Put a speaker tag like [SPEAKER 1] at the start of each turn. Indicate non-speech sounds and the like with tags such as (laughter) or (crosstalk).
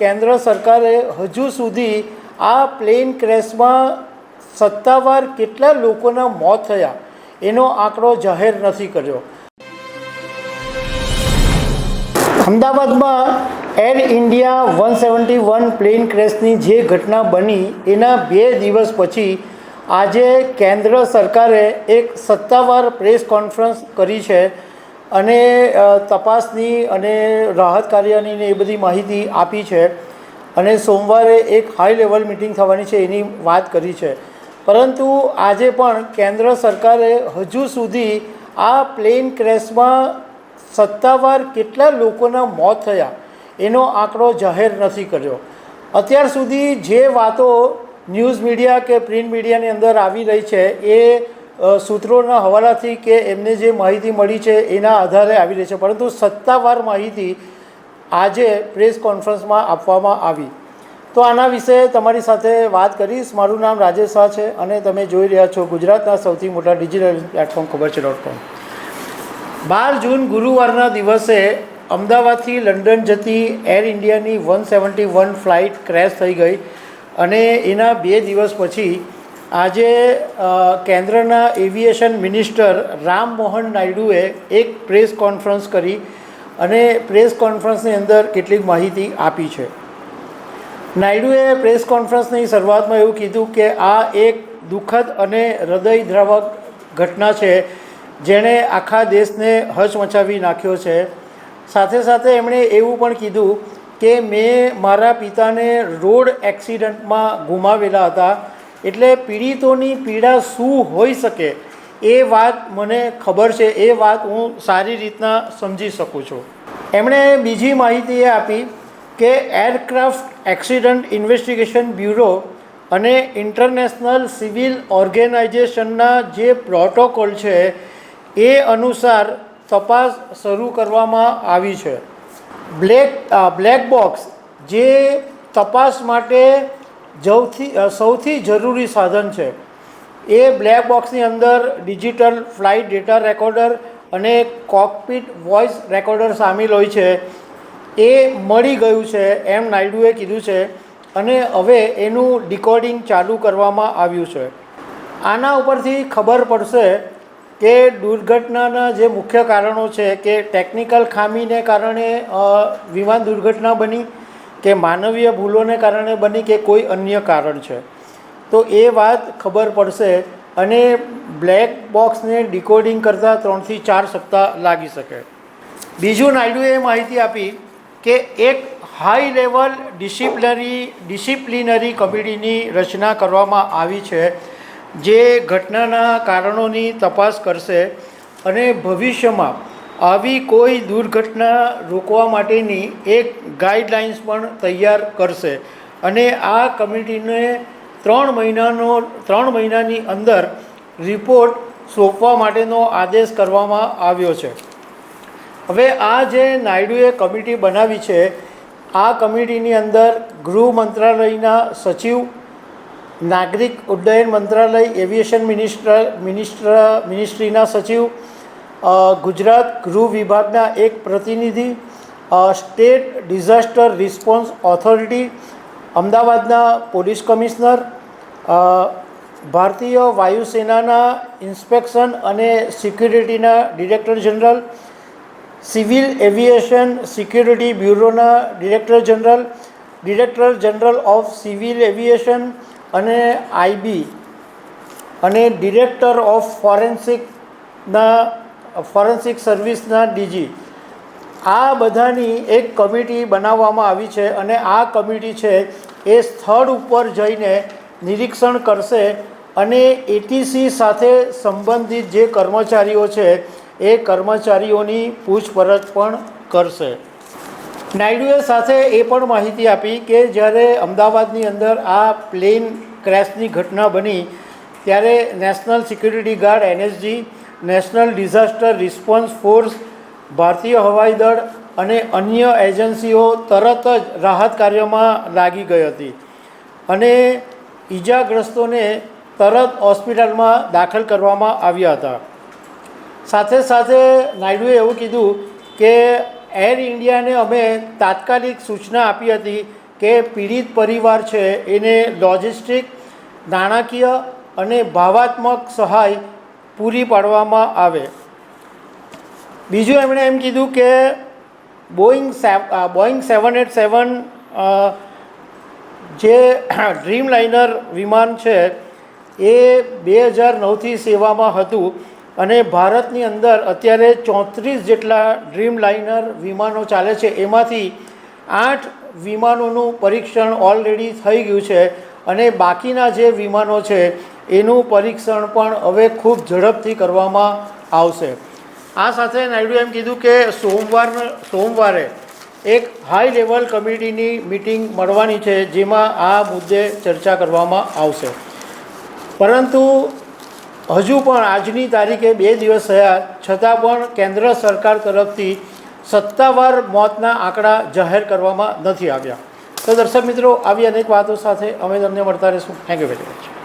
[SPEAKER 1] કેન્દ્ર સરકારે હજુ સુધી આ પ્લેન ક્રેશમાં સત્તાવાર કેટલા લોકોના મોત થયા, એનો આંકડો જાહેર નથી કર્યો. અમદાવાદમાં Air India one seventy one plane ક્રેશની જે ઘટના બની, એના બે દિવસ પછી આજે કેન્દ્ર સરકારે એક સત્તાવાર પ્રેસ કોન્ફરન્સ કરી છે અને તપાસની અને રાહત કાર્યની એ બધી માહિતી આપી છે. અને સોમવારે એક હાઈ લેવલ મિટિંગ થવાની છે એની વાત કરી છે. પરંતુ આજે પણ કેન્દ્ર સરકારે હજુ સુધી આ પ્લેન ક્રેશમાં સત્તાવાર કેટલા લોકોના મોત થયા એનો આંકડો જાહેર નથી કર્યો. અત્યાર સુધી જે વાતો ન્યૂઝ મીડિયા કે પ્રિન્ટ મીડિયાની અંદર આવી રહી છે એ સૂત્રોના હવાલાથી કે એમને જે માહિતી મળી છે એના આધારે આવી રહી છે. પરંતુ સત્તાવાર માહિતી આજે પ્રેસ કોન્ફરન્સમાં આપવામાં આવી. તો આના વિશે તમારી સાથે વાત કરીશ. મારું નામ રાજેશ શાહ છે અને તમે જોઈ રહ્યા છો ગુજરાતના સૌથી મોટા ડિજિટલ પ્લેટફોર્મ ખબર છે ડોટ કોમ. બાર જૂન ગુરુવારના દિવસે અમદાવાદથી લંડન જતી એર ઇન્ડિયાની one seventy one flight crash થઈ ગઈ અને એના બે દિવસ પછી આજે કેન્દ્રના એવિએશન મિનિસ્ટર રામ મોહન નાયડુએ એક પ્રેસ કોન્ફરન્સ કરી અને પ્રેસ કોન્ફરન્સની અંદર કેટલીક માહિતી આપી છે. નાયડુએ પ્રેસ કોન્ફરન્સની શરૂઆતમાં એવું કીધું કે આ એક દુઃખદ અને હૃદયદ્રાવક ઘટના છે, જેણે આખા દેશને હચમચાવી નાખ્યો છે. સાથે સાથે એમણે એવું પણ કીધું કે, મેં મારા પિતાને રોડ એક્સિડન્ટમાં ગુમાવેલા હતા. એટલે પીડિતોની પીડા શું હોઈ શકે એ વાત મને ખબર છે, એ વાત હું સારી રીતના સમજી શકું છું. એમણે બીજી માહિતી એ આપી કે એરક્રાફ્ટ એક્સિડન્ટ ઇન્વેસ્ટિગેશન બ્યુરો અને ઇન્ટરનેશનલ સિવિલ ઓર્ગેનાઇઝેશનના જે પ્રોટોકોલ છે, એ અનુસાર તપાસ શરૂ કરવામાં આવી છે. બ્લેક બ્લેક બોક્સ જે તપાસ માટે સૌથી સૌથી જરૂરી સાધન છે. એ બ્લેક બોક્સની અંદર ડિજિટલ ફ્લાઇટ ડેટા રેકોર્ડર અને કોકપીટ વોઇસ રેકોર્ડર સામેલ હોય છે. એ મળી ગયું છે, એમ નાયડુએ કીધું છે અને હવે એનું ડિકોડિંગ ચાલુ કરવામાં આવ્યું છે. આના ઉપરથી ખબર પડશે કે દુર્ઘટનાના જે મુખ્ય કારણો છે કે ટેકનિકલ ખામીને કારણે વિમાન દુર્ઘટના બની કે માનવીય ભૂલોને કારણે બની કે કોઈ અન્ય કારણ છે. તો એ વાત ખબર પડશે અને બ્લેક બોક્સને ડિકોડિંગ કરતાં ત્રણથી ચાર સપ્તાહ લાગી શકે. બીજું નાયડુએ માહિતી આપી કે એક હાઈ લેવલ ડિસિપ્લિનરી ડિસિપ્લિનરી કમિટીની રચના કરવામાં આવી છે, જે ઘટનાના કારણોની તપાસ કરશે અને ભવિષ્યમાં આવી કોઈ દુર્ઘટના રોકવા માટેની એક ગાઈડલાઇન્સ પણ તૈયાર કરશે. અને આ કમિટીને ત્રણ મહિનાનો, ત્રણ મહિનાની અંદર રિપોર્ટ સોંપવા માટેનો આદેશ કરવામાં આવ્યો છે. હવે આ જે નાયડુએ કમિટી બનાવી છે, આ કમિટીની અંદર ગૃહ મંત્રાલયના સચિવ, નાગરિક ઉડ્ડયન મંત્રાલય એવિએશન મિનિસ્ટર મિનિસ્ટર, મિનિસ્ટ્રીના સચિવ ગુજરાત ગૃહ વિભાગના એક પ્રતિનિધિ સ્ટેટ ડિઝાસ્ટર રિસ્પોન્સ ઓથોરિટી, અમદાવાદના પોલીસ કમિશનર ભારતીય વાયુસેનાના ઇન્સ્પેક્શન અને સિક્યુરિટીના director general, civil aviation security બ્યુરોના director general director general of civil aviation અને આઈબી અને ડિરેક્ટર ઓફ ફોરેન્સિકના ફોરેન્સિક સર્વિસના ડીજી. આ બધાની એક કમિટી બનાવવામાં આવી છે અને આ કમિટી છે એ સ્થળ ઉપર જઈને નિરીક્ષણ કરશે અને એટીસી સાથે સંબંધિત જે કર્મચારીઓ છે એ કર્મચારીઓની પૂછપરછ પણ કરશે. નાયડુએ સાથે એ પણ માહિતી આપી કે જ્યારે અમદાવાદની અંદર આ પ્લેન ક્રેશની ઘટના બની, ત્યારે national security guard NSG national disaster response force, ભારતીય હવાઈ દળ અને અન્ય એજન્સીઓ તરત જ રાહત કાર્યમાં લાગી ગઈ હતી અને ઈજાગ્રસ્તોને તરત હોસ્પિટલમાં દાખલ કરવામાં આવ્યા હતા. સાથે સાથે નાયડુએ એવું કીધું કે એર ઇન્ડિયાને અમે તાત્કાલિક સૂચના આપી હતી કે પીડિત પરિવાર છે એને લોજિસ્ટિક, નાણાકીય અને ભાવાત્મક સહાય પૂરી પાડવામાં આવે. બીજું એમણે એમ કીધું કે Boeing Boeing seven eight seven જે (clears throat) ડ્રીમ લાઇનર વિમાન છે, એ બે હજાર નવથી સેવામાં હતું અને ભારતની અંદર અત્યારે ચોત્રીસ જેટલા ડ્રીમ લાઇનર વિમાનો ચાલે છે. એમાંથી આઠ વિમાનોનું પરીક્ષણ ઓલરેડી થઈ ગયું છે અને બાકીના જે વિમાનો છે એનું પરીક્ષણ પણ હવે ખૂબ ઝડપથી કરવામાં આવશે. આ સાથે નાયડુએ એમ કીધું કે સોમવાર સોમવારે એક હાઈ લેવલ કમિટીની મિટિંગ મળવાની છે, જેમાં આ મુદ્દે ચર્ચા કરવામાં આવશે. પરંતુ હજુ પણ આજની તારીખે બે દિવસ થયા, છતાં પણ કેન્દ્ર સરકાર તરફથી સત્તાવાર મોતના આંકડા જાહેર કરવામાં નથી આવ્યા. તો દર્શક મિત્રો, આવી અનેક વાતો સાથે અમે તમને મળતા રહીશું. Thank you very much